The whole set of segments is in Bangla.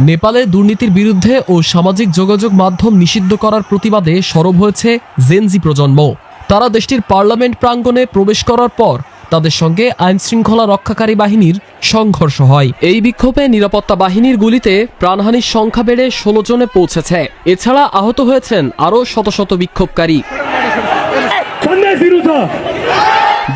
নেপালে দুর্নীতির বিরুদ্ধে ও সামাজিক যোগাযোগ মাধ্যম নিষিদ্ধ করার প্রতিবাদে সরব হয়েছে জেনজি প্রজন্ম। তারা দেশটির পার্লামেন্ট প্রাঙ্গণে প্রবেশ করার পর তাদের সঙ্গে আইন শৃঙ্খলা রক্ষাকারী বাহিনীর সংঘর্ষ হয়। এই বিক্ষোভে নিরাপত্তা বাহিনীর গুলিতে প্রাণহানির সংখ্যা বেড়ে ষোলো জনে পৌঁছেছে। এছাড়া আহত হয়েছেন আরও শত শত বিক্ষোভকারী।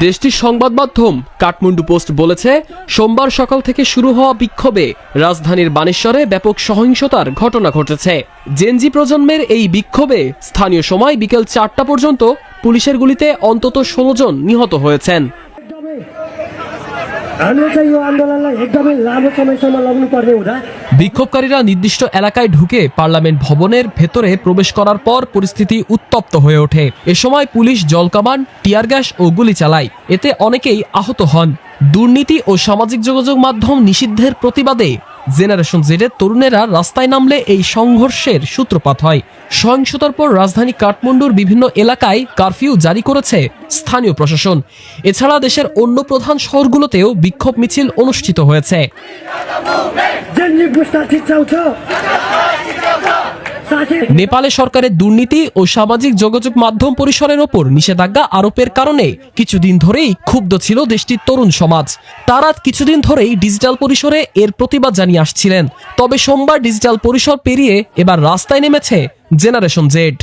দেশটির সংবাদ মাধ্যম কাঠমান্ডু পোস্ট বলেছে, সোমবার সকাল থেকে শুরু হওয়া বিক্ষোভে রাজধানীর বানেশ্বরে ব্যাপক সহিংসতার ঘটনা ঘটেছে। জেনজি প্রজন্মের এই বিক্ষোভে স্থানীয় সময় বিকেল চারটা পর্যন্ত পুলিশের গুলিতে অন্তত ষোলো জন নিহত হয়েছেন। বিক্ষোভকারীরা নির্দিষ্ট এলাকায় ঢুকে পার্লামেন্ট ভবনের ভেতরে প্রবেশ করার পর পরিস্থিতি উত্তপ্ত হয়ে ওঠে। এ সময় পুলিশ জলকামান টিয়ার গ্যাস ও গুলি চালায়। এতে অনেকেই আহত হন। দুর্নীতি ও সামাজিক যোগাযোগ মাধ্যম নিষিদ্ধের প্রতিবাদে জেনারেশন জেডের তরুণেরা রাস্তায় নামলে এই সংঘর্ষের সূত্রপাত হয়। সহিংসতার পর রাজধানী কাঠমান্ডুর বিভিন্ন এলাকায় কারফিউ জারি করেছে স্থানীয় প্রশাসন। এছাড়া দেশের অন্য প্রধান শহরগুলোতেও বিক্ষোভ মিছিল অনুষ্ঠিত হয়েছে। নেপালে সরকারের দুর্নীতি ও সামাজিক যোগাযোগ মাধ্যম পরিসরের ওপর নিষেধাজ্ঞা আরোপের কারণে কিছুদিন ধরেই ক্ষুব্ধ ছিল দেশটির তরুণ সমাজ। তারা কিছুদিন ধরেই ডিজিটাল পরিসরে এর প্রতিবাদ জানিয়ে আসছিলেন। তবে সোমবার ডিজিটাল পরিসর পেরিয়ে এবার রাস্তায় নেমেছে জেনারেশন জেড।